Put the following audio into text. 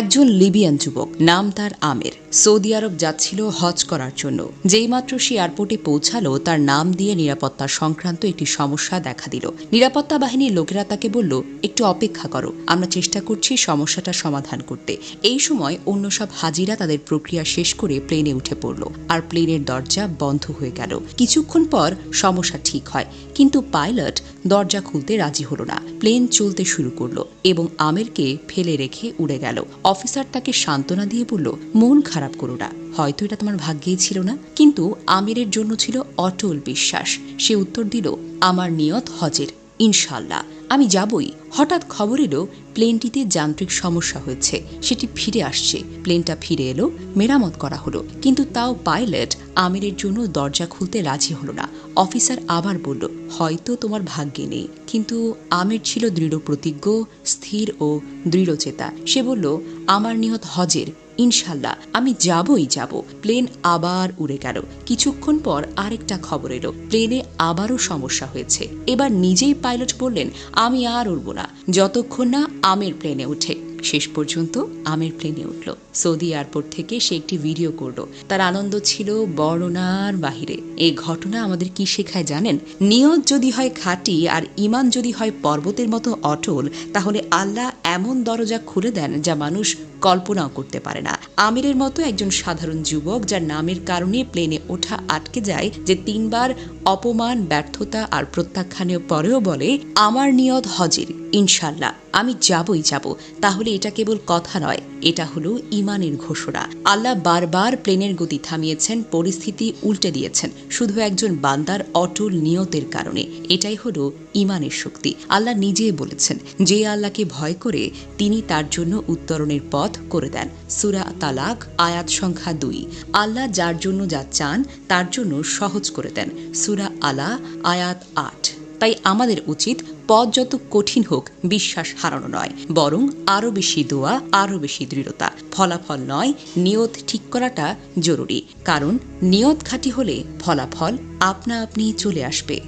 একজন লিবিয়ান যুবক, নাম তার আমের। সৌদি আরব যাচ্ছিল হজ করার জন্য। যেইমাত্র সে এয়ারপোর্টে পৌঁছালো, তার নাম দিয়ে নিরাপত্তা সংক্রান্ত একটি সমস্যা দেখা দিল। নিরাপত্তা বাহিনীর লোকেরা তাকে বলল, একটু অপেক্ষা করো, আমরা চেষ্টা করছি সমস্যাটা সমাধান করতে। এই সময় অন্য সব হাজিরা তাদের প্রক্রিয়া শেষ করে প্লেনে উঠে পড়ল, আর প্লেনের দরজা বন্ধ হয়ে গেল। কিছুক্ষণ পর সমস্যা ঠিক হয়, কিন্তু পাইলট দরজা খুলতে রাজি হলো না। প্লেন চলতে শুরু করল এবং আমেরকে ফেলে রেখে উড়ে গেল। অফিসার তাকে সান্ত্বনা দিয়ে বলল, মন খারাপ করো না। হয়তো এটা তোমার ভাগ্যেই ছিল না। কিন্তু আমিরের জন্য ছিল অটল বিশ্বাস। সে উত্তর দিল, আমার নিয়ত হজের। ইনশাল্লাহ আমি যাবই। হঠাৎ খবর এলো, প্লেনটিতে যান্ত্রিক সমস্যা হয়েছে। সেটি ফিরে আসছে। প্লেনটা ফিরে এলো, মেরামত করা হলো। কিন্তু তাও পাইলট আমিরের জন্য দরজা খুলতে রাজি হলো না। অফিসার আবার বলল, হয়তো তোমার ভাগ্যে নেই। কিন্তু আমির ছিল দৃঢ় প্রতিজ্ঞ, স্থির ও দৃঢ়চেতা। সে বলল, আমার নিহত হজের, ইনশাল্লাহ, আমি যাবই যাব। প্লেন আবার উড়ে গেল। কিছুক্ষণ পর আরেকটা খবর এলো। প্লেনে আবারও সমস্যা হয়েছে। এবার নিজেই পাইলট বললেন, আমি আর উড়ব না। যতক্ষণ না আমের প্লেনে ওঠে শেষ পর্যন্ত আমের প্লেনে উঠল। সৌদি এয়ারপোর্ট থেকে সে একটি ভিডিও করল। তার আনন্দ ছিল বর্ণনার বাহিরে। এই ঘটনা আমাদের কি শেখায় জানেন? নিয়ত যদি হয় খাঁটি আর ইমান যদি হয় পর্বতের মতো অটল, তাহলে আল্লাহ এমন দরজা খুলে দেন যা মানুষ কল্পনাও করতে পারে না। আমিরের মতো একজন সাধারণ যুবক যার নামের কারণে প্লেনে ওঠা আটকে যায়, যে তিনবার অপমান, ব্যর্থতা আর প্রত্যাখ্যানের পরেও বলে, আমার নিয়ত হজের। ইনশাল্লাহ আমি যাবই যাব। তাহলে এটা কেবল কথা নয়, এটা হলো ইমানের ঘোষণা। আল্লাহ বারবার প্লেনের গতি থামিয়েছেন, পরিস্থিতি উল্টে দিয়েছেন, শুধু একজন বান্দার অটল নিয়তের কারণে। এটাই হলো ইমানের শক্তি। আল্লাহ নিজেই বলেছেন, যে আল্লাহকে ভয় করে, তিনি তার জন্য উত্তরণের পথ করে দেন। সুরা তালাক, আয়াত সংখ্যা দুই। আল্লাহ যার জন্য যা চান, তার জন্য সহজ করে দেন। সুরা আলা, আয়াত আট। তাই আমাদের উচিত পথ যত কঠিন হোক, বিশ্বাস হারানো নয়। বরং আরও বেশি দোয়া, আরও বেশি দৃঢ়তা। ফলাফল নয়, নিয়ত ঠিক করাটা জরুরি। কারণ নিয়ত খাঁটি হলে ফলাফল আপনা আপনি চলে আসবে।